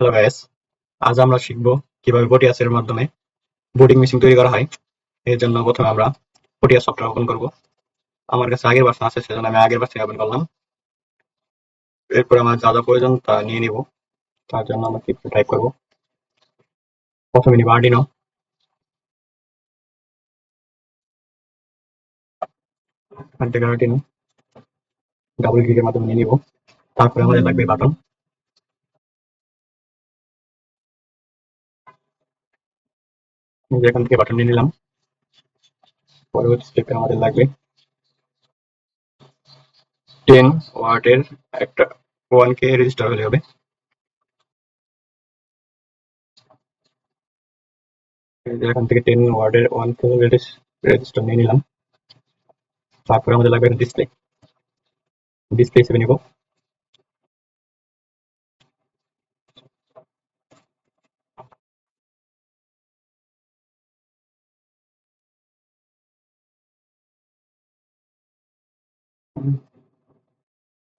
Hello guys আজ আমরা শিখব কীভাবে পটিয়াসের মাধ্যমে বোটিং মেশিন তৈরি করা হয়। এর জন্য প্রথমে আমরা পটিয়াস সফটওয়্যার ওপেন করব। আমার কাছে আগের ভার্সন আছে, সেজন্য আমি আগের ভার্সন ওপেন করলাম। এরপর আমার যা যা প্রয়োজন তা নিয়ে নিব। তার জন্য আমরা কিছু টাইপ করব। প্রথমে নিব আর্ডিনো আর্ডিনো ডাবল ক্লিকের মাধ্যমে নিয়ে নিব। তারপরে আমাদের লাগবে বাটন এখান থেকে বাটন নিয়ে নিলাম। পরবর্তী স্টেপে আমাদের লাগবে টেন ওয়াটের একটা ওয়ান কে রেজিস্টার হলে হবে। এখান থেকে টেন ওয়ার্ডের ওয়ান কে রেজিস্টার নিয়ে নিলাম। তারপরে আমাদের লাগবে ডিসপ্লে ডিসপ্লে হিসেবে নিব।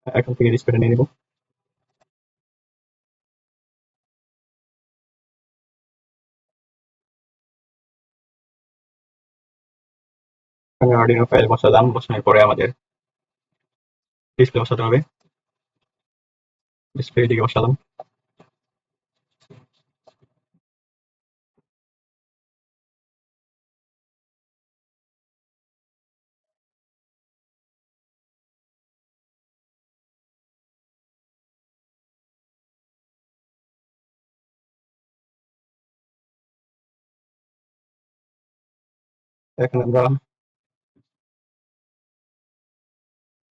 এখান থেকে ডিসপ্লেটা নিয়ে নিব। এখানে অর্ডিনো ফাইল বসানোর পরে আমাদের ডিসপ্লে বসাতে হবে। ডিসপ্লে এদিকে বসালাম। এখন আমরা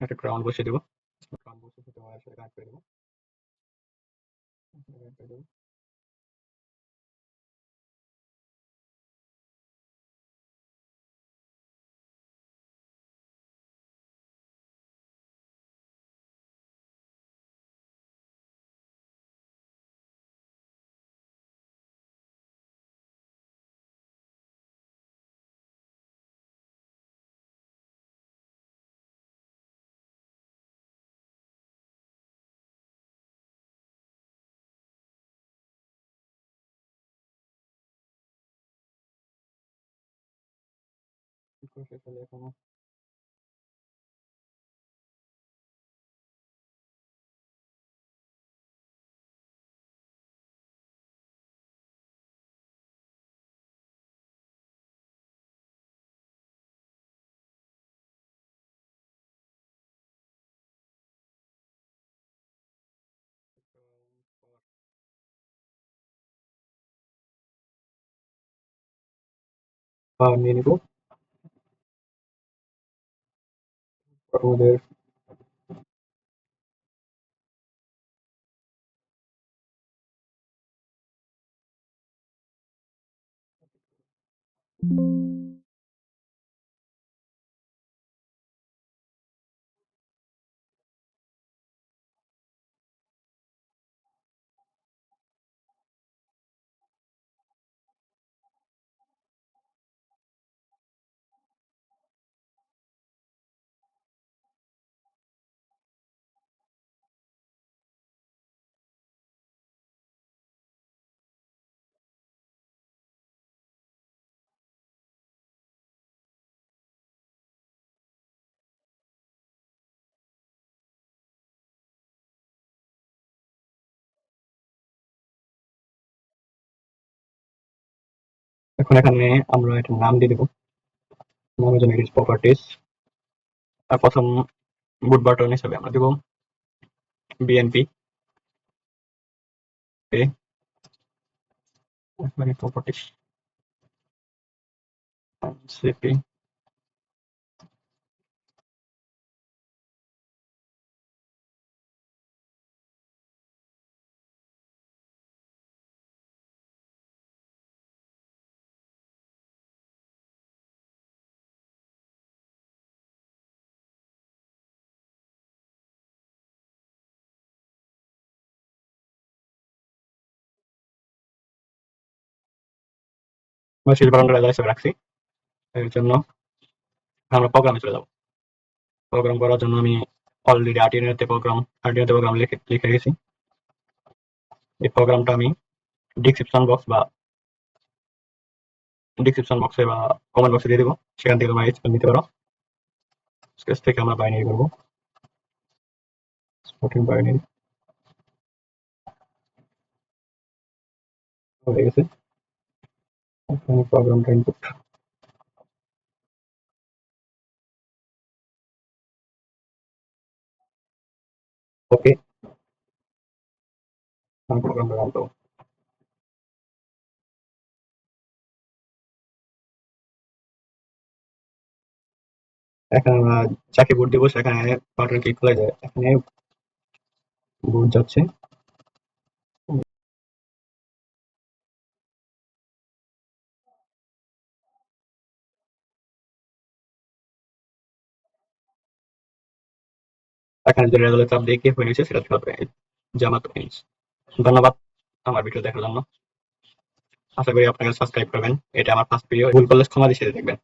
একটা গ্রাউন্ড বসিয়ে দেবো। গ্রাউন্ড বসিয়ে সেটা কানেক্ট করে দেবো। Connect করে দেবো। শেষ হলে এখনও এখন এখানে আমরা এটা নাম দিয়ে দেবো। ইট প্রপার্টিস আর প্রথম বুট বাটন হিসাবে আমরা দেবো বিএনপি প্রপার্টিস সিপি আমরা রাজা হিসেবে রাখছি। এর জন্য আমরা প্রোগ্রামে চলে যাব। প্রোগ্রাম করার জন্য আমি অলরেডি আর্টিনোতে প্রোগ্রাম আর্টিনোতে প্রোগ্রাম লিখে লিখে গেছি এই প্রোগ্রামটা আমি ডিসক্রিপশন বক্স বা ডিসক্রিপশন বক্সে বা কমেন্ট বক্সে দিয়ে দেবো। সেখান থেকে তোমরা স্পেল নিতে পারো। স্কেচ থেকে আমরা বাইনারি করব। স্পোর্টিং বাইনারি হয়ে গেছে। এখানে প্রোগ্রামটা ইনপুট ওকে আমি প্রোগ্রামটা রান করব এখানে আমরা যাকে ভোট দেবো সেখানে বাটন ক্লিক করা যায় এখানে ভোট যাচ্ছে এখানে যে রেজাল্ট চাপ দিয়ে কি হয়ে সেটা দেখাবে জামাত ইন্স ধন্যবাদ আমার ভিডিও দেখার জন্য। আশা করি আপনারা সাবস্ক্রাইব করবেন। এটা আমার ফার্স্ট ভিডিও ভুল করলে ক্ষমা দিয়ে দেখবেন।